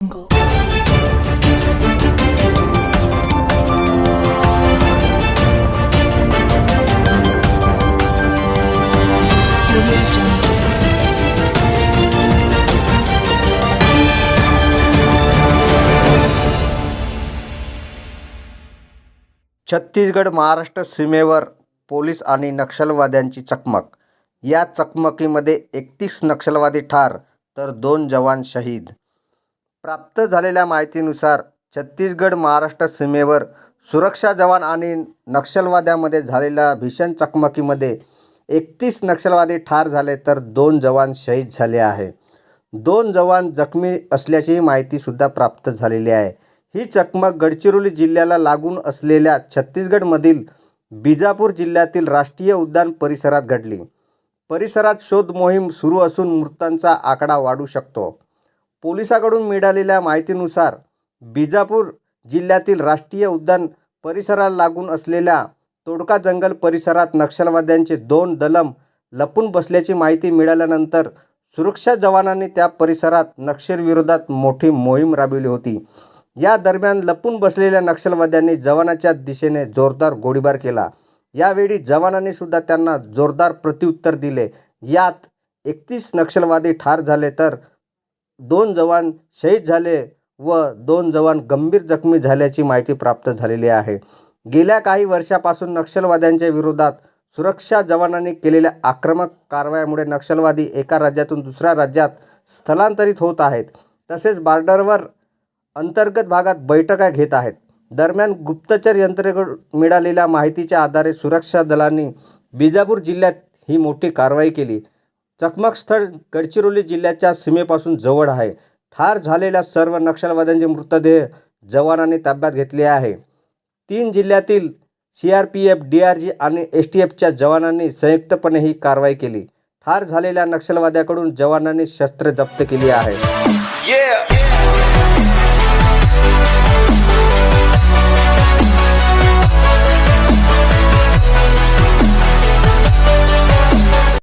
jungle. Chhattisgarh Maharashtra सीमेवर police आणि नक्षलवाद्यांची चकमक या चकमकीमध्ये एकतीस नक्षलवादी ठार तर दोन जवान शहीद प्राप्त झालेल्या माहितीनुसार छत्तीसगड महाराष्ट्र सीमेवर सुरक्षा जवान आणि नक्षलवाद्यामध्ये झालेल्या भीषण चकमकीमध्ये एकतीस नक्षलवादी ठार झाले तर दोन जवान शहीद झाले आहे. दोन जवान जखमी असल्याची माहितीसुद्धा प्राप्त झालेली आहे. ही चकमक गडचिरोली जिल्ह्याला लागून असलेल्या छत्तीसगडमधील बिजापूर जिल्ह्यातील राष्ट्रीय उद्यान परिसरात घडली. परिसरात शोध मोहीम सुरू असून मृतांचा आकडा वाढू शकतो. पोलिसाकडून मिळालेल्या माहितीनुसार बिजापूर जिल्ह्यातील राष्ट्रीय उद्यान परिसराला लागून असलेल्या तोडका जंगल परिसरात नक्षलवाद्यांचे दोन दलम लपून बसल्याची माहिती मिळाल्यानंतर सुरक्षा जवानांनी त्या परिसरात नक्षलविरोधात मोठी मोहीम राबविली होती. या दरम्यान लपून बसलेल्या नक्षलवाद्यांनी जवानाच्या दिशेने जोरदार गोळीबार केला. यावेळी जवानांनी सुद्धा त्यांना जोरदार प्रत्युत्तर दिले. यात एकतीस नक्षलवादी ठार झाले तर दोन जवान शहीद झाले व दोन जवान गंभीर जखमी झाल्याची माहिती प्राप्त झालेली आहे. गेल्या काही वर्षापासून नक्षलवाद्यांच्या विरोधात सुरक्षा जवानांनी केलेल्या आक्रमक कारवायामुळे नक्षलवादी एका राज्यातून दुसऱ्या राज्यात स्थलांतरित होत आहेत. तसेच बॉर्डरवर अंतर्गत भागात बैठका घेत आहेत. दरम्यान गुप्तचर यंत्रणेकडून मिळालेल्या माहितीच्या आधारे सुरक्षा दलांनी बिजापूर जिल्ह्यात ही मोठी कारवाई केली. चकमक स्थळ गडचिरोली जिल्ह्याच्या सीमेपासून जवळ आहे. ठार झालेल्या सर्व नक्षलवाद्यांचे मृतदेह जवानांनी ताब्यात घेतले आहे. तीन जिल्ह्यातील C R P F D R G आणि एस टी एफच्या जवानांनी संयुक्तपणे ही कारवाई केली. ठार झालेल्या नक्षलवाद्याकडून जवानांनी शस्त्रे जप्त केली आहे Yeah.